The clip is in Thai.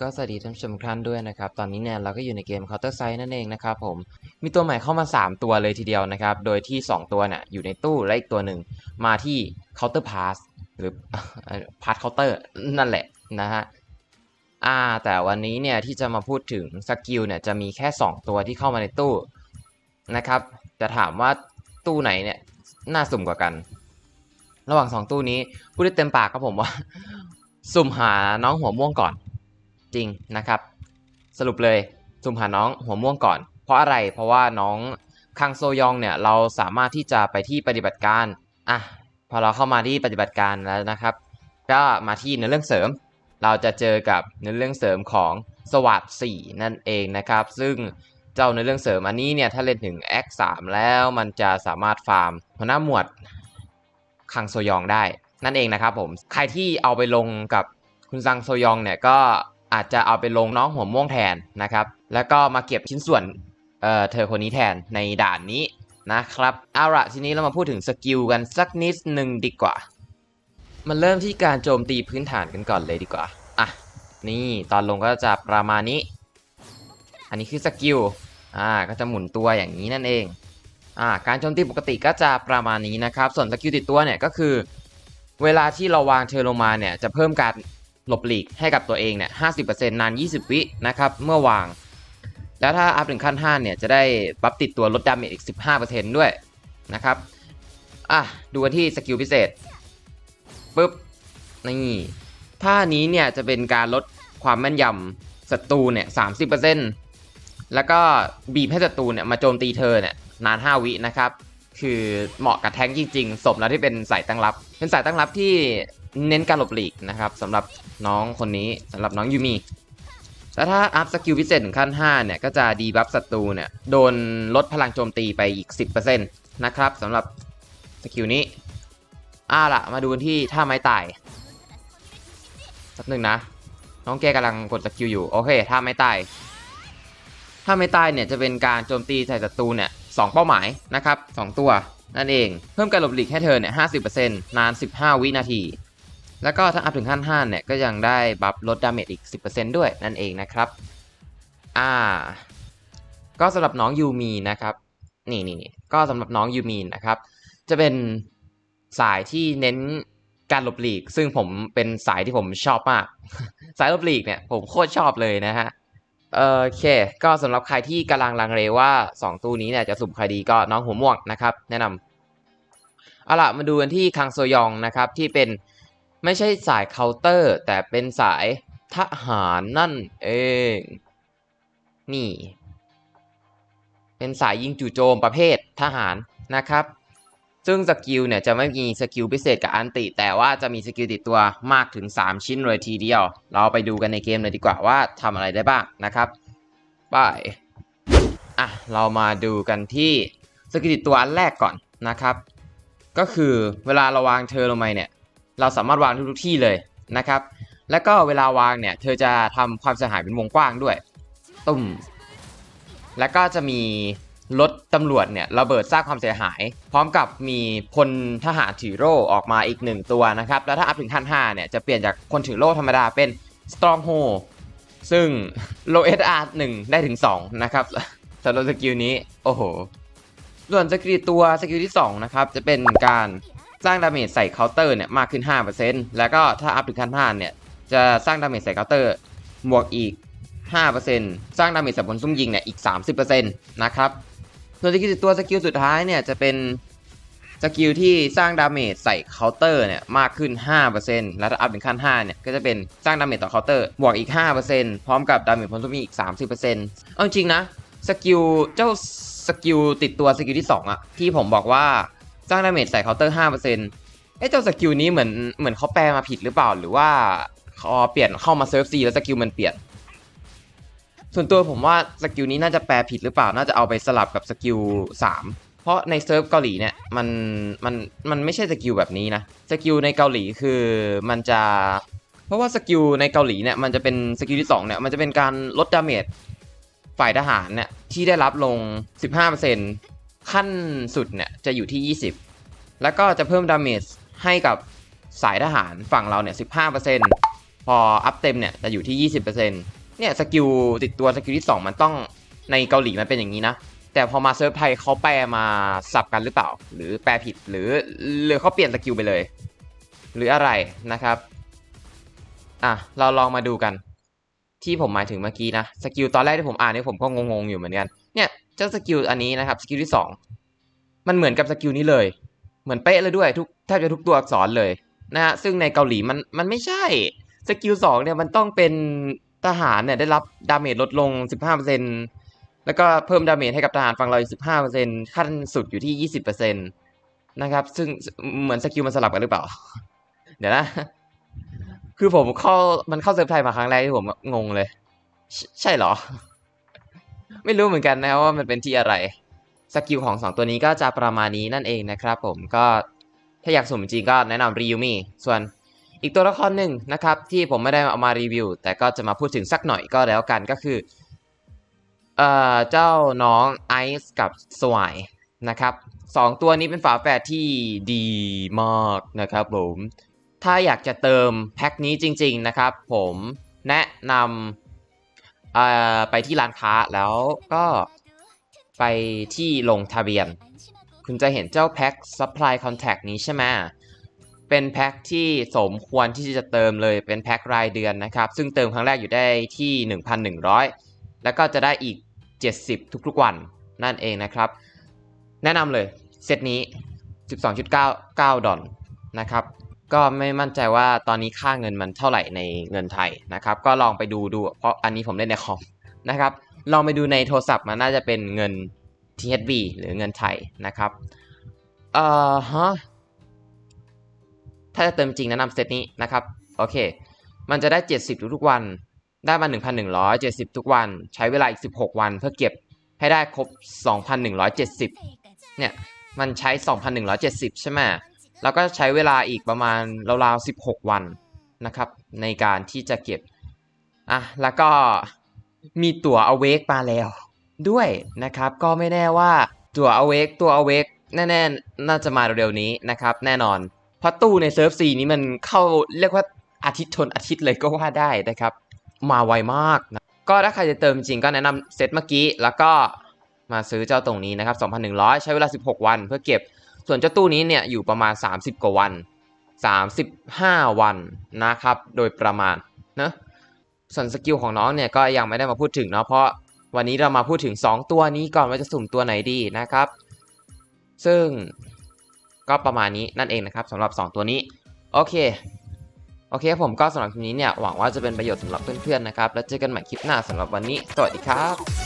ก็สวัสดีท่านผู้ชมทุกท่านด้วยนะครับ ตอนนี้เนี่ยเราก็อยู่ในเกม Counter Strike นั่นเองนะครับผม มีตัวใหม่เข้ามา 3 ตัวเลยทีเดียวนะครับ โดยที่ 2 ตัวเนี่ยอยู่ในตู้และอีกตัวหนึ่งมาที่ Counter Pass หรือ Pass Counter นั่นแหละนะฮะอ่าแต่วันนี้เนี่ยที่จะมาพูดถึงสกิลเนี่ยจะมีแค่ 2 ตัวที่เข้ามาในตู้นะครับ จะถามว่าตู้ไหนเนี่ยน่าสุ่มกว่ากัน ระหว่าง 2 ตู้นี้พูดได้เต็มปากครับผมว่า สุ่มหาน้องหัวม่วงก่อน ริงนะครับ สรุปเลยสุ่มหาน้องหัวม่วงก่อน เพราะอะไรเพราะว่าน้องคังโซยองเนี่ยเราสามารถที่จะไปที่ปฏิบัติการอะพอเราเข้ามาที่ปฏิบัติการแล้วนะครับ ก็มาที่เนื้อเรื่องเสริม เราจะเจอกับเนื้อเรื่องเสริมของสวัสด4นั่นเองนะครับ ซึ่งเจ้าเนื้อเรื่องเสริมอันนี้เนี่ยถ้าเล่นถึง X 3 แล้วมันจะสามารถฟาร์มหัวหน้าหมวดคังโซยองได้นั่นเองนะครับผม ใครที่เอาไปลงกับคุณซังโซยองเนี่ยก็ อาจจะเอาไปลงน้องหัวม่วงแทนนะครับ แล้วก็มาเก็บชิ้นส่วนเอ่อเธอคนนี้แทนในด่านนี้นะครับเอาละทีนี้เรามาพูดถึงสกิลกันสักนิดหนึ่งดีกว่า มันเริ่มที่การโจมตีพื้นฐานกันก่อนเลยดีกว่าอะนี่ตอนลงก็จะประมาณนี้ อันนี้คือสกิลอ่าก็จะหมุนตัวอย่างนี้นั่นเองอ่าการโจมตีปกติก็จะประมาณนี้นะครับ ส่วนสกิลติดตัวเนี่ยก็คือ เวลาที่เราวางเธอลงมาเนี่ยจะเพิ่มการ หลบหลีกให้กับตัวเองเนี่ย50%นาน 20 วินะครับ เมื่อวาง แล้วถ้าอัพถึงขั้น 5 เนี่ยจะได้บัฟติดตัวลดดาเมจอีก 15%ด้วยนะครับ อะ ดูกันที่สกิลพิเศษปุ๊บ นี่ท่านี้เนี่ยจะเป็นการลดความแม่นยำศัตรูเนี่ยสามสิบเปอร์เซ็นต์แล้วก็บีบให้ศัตรูเนี่ยมาโจมตีเธอเนี่ยนาน5วินะครับ คือเหมาะกับแท้งจริงๆ สมแล้วที่เป็นสายตั้งรับ เป็นสายตั้งรับที่ เน้นการหลบหลีกนะครับสำหรับน้องคนนี้สำหรับน้องยูมิแล้วถ้าอัพสกิลพิเศษถึงขั้น 5 เนี่ย ก็จะดีบัฟศัตรูเนี่ย โดนลดพลังโจมตีไปอีก 10%นะครับสำหรับสกิลนี้อ่าละมาดูที่ท่าไม้ตายสักหนึ่งนะ น้องแกกำลังกดสกิลอยู่ โอเคท่าไม้ตายท่าไม้ตายเนี่ย จะเป็นการโจมตีใส่ศัตรูเนี่ยสองเป้าหมายนะครับสองตัวนั่นเอง เพิ่มการหลบหลีกให้เธอเนี่ยห้าสิบเปอร์เซ็นต์นานสิบห้าวินาที แล้วก็ถ้าอัพถึงขั้นห้าเนี่ยก็ยังได้บัฟลดดาเมจอีกสิบเปอร์เซ็นต์ด้วยนั่นเองนะครับอ่าก็สำหรับน้องยูมีนะครับนี่นี่นี่ก็สำหรับน้องยูมีนะครับจะเป็นสายที่เน้นการหลบหลีก ซึ่งผมเป็นสายที่ผมชอบมาก สายหลบหลีกเนี่ยผมโคตรชอบเลยนะฮะเออโอเค ก็สำหรับใครที่กำลังลังเลว่า 2 ตู้นี้เนี่ยจะสุ่มใครดีก็น้องหัวม่วงนะครับ แนะนำเอาล่ะมาดูกันที่คังโซยองนะครับที่เป็น ไม่ใช่สายเคาน์เตอร์ แต่เป็นสายทหารนั่นเอง นี่ เป็นสายยิงจู่โจมประเภททหารนะครับ ซึ่งสกิลเนี่ยจะไม่มีสกิลพิเศษกับอันติ แต่ว่าจะมีสกิลติดตัวมากถึง 3 ชิ้นเลยทีเดียว เราไปดูกันในเกมเลยดีกว่าว่าทำอะไรได้บ้างนะครับไปอะ เรามาดูกันที่สกิลติดตัวอันแรกก่อนนะครับ ก็คือเวลาเราวางเธอลงไปเนี่ย เราสามารถวางทุกที่เลยนะครับ แล้วก็เวลาวางเนี่ย เธอจะทำความเสียหายเป็นวงกว้างด้วย ตุ่ม แล้วก็จะมีรถตำรวจเนี่ยระเบิดสร้างความเสียหาย พร้อมกับมีพลทหารถือโล่ออกมาอีกหนึ่งตัวนะครับ แล้วถ้าอัพถึงขั้น5เนี่ยจะเปลี่ยนจากคนถือโล่ธรรมดาเป็น Stronghold ซึ่ง Low SR 1ได้ถึง 2 นะครับสำหรับสกิลนี้ โอ้โห ส่วนสกิลตัวสกิลที่ 2 นะครับ จะเป็นการ สร้างดาเมจใส่เคาน์เตอร์เนี่ยมากขึ้น 5%แล้วก็ถ้าอัพถึงขั้น5เนี่ยจะสร้างดาเมจใส่เคาน์เตอร์บวกอีก 5%สร้างดาเมจส่บนซุ่มยิงเนี่ยอีก 30%นะครับส่วนสกิลตัวสกิลสุดท้ายเนี่ยจะเป็นสกิลที่สร้างดาเมจใส่เคาน์เตอร์เนี่ยมากขึ้น 5%แล้วถ้าอัพถึงขั้น5เนี่ยก็จะเป็นสร้างดาเมจต่อเคาน์เตอร์บวกอีก 5%พร้อมกับดาเมจพ้นซุ่มยิงอีก 30%เอาจริงนะสกิลเจ้าสกิลติดตัวสกิลที่2อะที่ผมบอกว่า สร้างดาเมจใส่เคาน์เตอร์5%เปอ้เจ้าสกิลนี้เหมือนเหมือนเขาแปลมาผิดหรือเปล่าหรือว่าเขาเปลี่ยนเข้ามาเซิร์ฟซีแล้วสกิลมันเปลี่ยน ส่วนตัวผมว่าสกิลนี้น่าจะแปลผิดหรือเปล่าน่าจะเอาไปสลับกับสกิล3เพราะในเซิร์ฟเกาหลีเนี่ยมันมันมันไม่ใช่สกิลแบบนี้นะสกิลในเกาหลีคือมันจะ เพราะว่าสกิลในเกาหลีเนี่ยมันจะเป็นสกิลที่2เนี่ยมันจะเป็นการลดดาเมจฝ่ายทหารเนี่ยที่ได้รับลง 15% ขั้นสุดเนี่ยจะอยู่ที่ 20 แล้วก็จะเพิ่มดาเมจให้กับสายทหารฝั่งเราเนี่ย 15%พออัพเต็มเนี่ยจะอยู่ที่ 20%เนี่ยสกิลติดตัวสกิลที่ 2 มันต้องในเกาหลีมันเป็นอย่างนี้นะ แต่พอมาเซิร์ฟไทยเขาแปลมาสับกันหรือเปล่า หรือแปลผิดหรือหรือเขาเปลี่ยนสกิลไปเลย หรืออะไรนะครับอะเราลองมาดูกัน ที่ผมหมายถึงเมื่อกี้นะสกิลตอนแรกที่ผมอ่านเนี่ยผมก็งงๆอยู่เหมือนกันเนี่ย เจ้าสกิลอันนี้นะครับสกิลที่ 2 มันเหมือนกับสกิลนี้เลย เหมือนเป๊ะเลยด้วยทุกแทบจะทุกตัวอักษรเลยนะฮะซึ่งในเกาหลีมันมันไม่ใช่สกิลสองเนี่ยมันต้องเป็นทหารเนี่ยได้รับดาเมจลดลง 15%แล้วก็เพิ่มดาเมจให้กับทหารฝั่งเราอีก15%ขั้นสุดอยู่ที่ 20%นะครับ ซึ่งเหมือนสกิลมันสลับกันหรือเปล่า เดี๋ยวนะ คือผมเข้ามันเข้าเซิร์ฟไทยมาครั้งแรกที่ผมงงเลย ใช่ใช่เหรอ ไม่รู้เหมือนกันนะว่ามันเป็นที่อะไรสกิลของ 2 ตัวนี้ก็จะประมาณนี้นั่นเองนะครับผมก็ถ้าอยากสุ่มจริงก็แนะนำรีวิวมีส่วนอีกตัวละครหนึ่งนะครับที่ผมไม่ได้เอามารีวิว แต่ก็จะมาพูดถึงสักหน่อยก็แล้วกันก็คือเอ่อเจ้าน้องไอซ์กับสวายนะครับสองตัวนี้เป็นฝาแฝดที่ดีมากนะครับผมถ้าอยากจะเติมแพ็คนี้จริง ๆนะครับ ผมแนะนำ ไปที่ร้านค้าแล้วก็ไปที่ลงทะเบียน คุณจะเห็นเจ้าแพ็ค Supply Contact นี้ใช่ไหมเป็นแพ็คที่สมควรที่จะเติมเลยเป็นแพ็ครายเดือนนะครับ ซึ่งเติมครั้งแรกอยู่ได้ที่ 1,100 แล้วก็จะได้อีก 70 ทุกๆวันนั่นเองนะครับ แนะนำเลยเซตนี้ 12.99 ดอลนะครับ ก็ไม่มั่นใจว่าตอนนี้ค่าเงินมันเท่าไหร่ในเงินไทยนะครับ ก็ลองไปดูดู เพราะอันนี้ผมเล่นในคอมนะครับ ลองไปดูในโทรศัพท์มันน่าจะเป็นเงิน THB หรือเงินไทยนะครับ เอ่อฮะ ถ้าจะเติมจริงแนะนำเซตนี้นะครับ โอเค มันจะได้ 70 ทุกๆวัน ได้มา 1,170 ทุกวัน ใช้เวลาอีก 16 วัน เพื่อเก็บให้ได้ครบ 2,170 เนี่ย มันใช้ 2,170 ใช่ไหม แล้วก็ใช้เวลาอีกประมาณราวๆ16 วันนะครับ ในการที่จะเก็บอะแล้วก็มีตั๋ว Awake มาแล้วด้วยนะครับ ก็ไม่แน่ว่าตั๋ว Awake ตัว Awake แน่ๆ น่าจะมาเร็วๆนี้นะครับ แน่นอนเพราะตู้ในเซิร์ฟซีนี้มันเข้าเรียกว่าอาทิตย์ชนอาทิตย์เลยก็ว่าได้นะครับ มาไวมากนะก็ถ้าใครจะเติมจริงก็แนะนำเซตเมื่อกี้ แล้วก็มาซื้อเจ้าตรงนี้นะครับ 2,100 ใช้เวลา 16 วันเพื่อเก็บ ส่วนเจ้าตู้นี้เนี่ยอยู่ประมาณ 30 กว่าวัน 35 วันนะครับโดยประมาณนะส่วนสกิลของน้องเนี่ยก็ยังไม่ได้มาพูดถึงเนาะเพราะวันนี้เรามาพูดถึง 2 ตัวนี้ก่อนว่าจะสุ่มตัวไหนดีนะครับ ซึ่งก็ประมาณนี้นั่นเองนะครับสำหรับ 2 ตัวนี้ โอเค โอเคผมก็สำหรับคลิปนี้เนี่ยหวังว่าจะเป็นประโยชน์สำหรับเพื่อนๆนะครับ แล้วเจอกันใหม่คลิปหน้าสำหรับวันนี้ สวัสดีครับ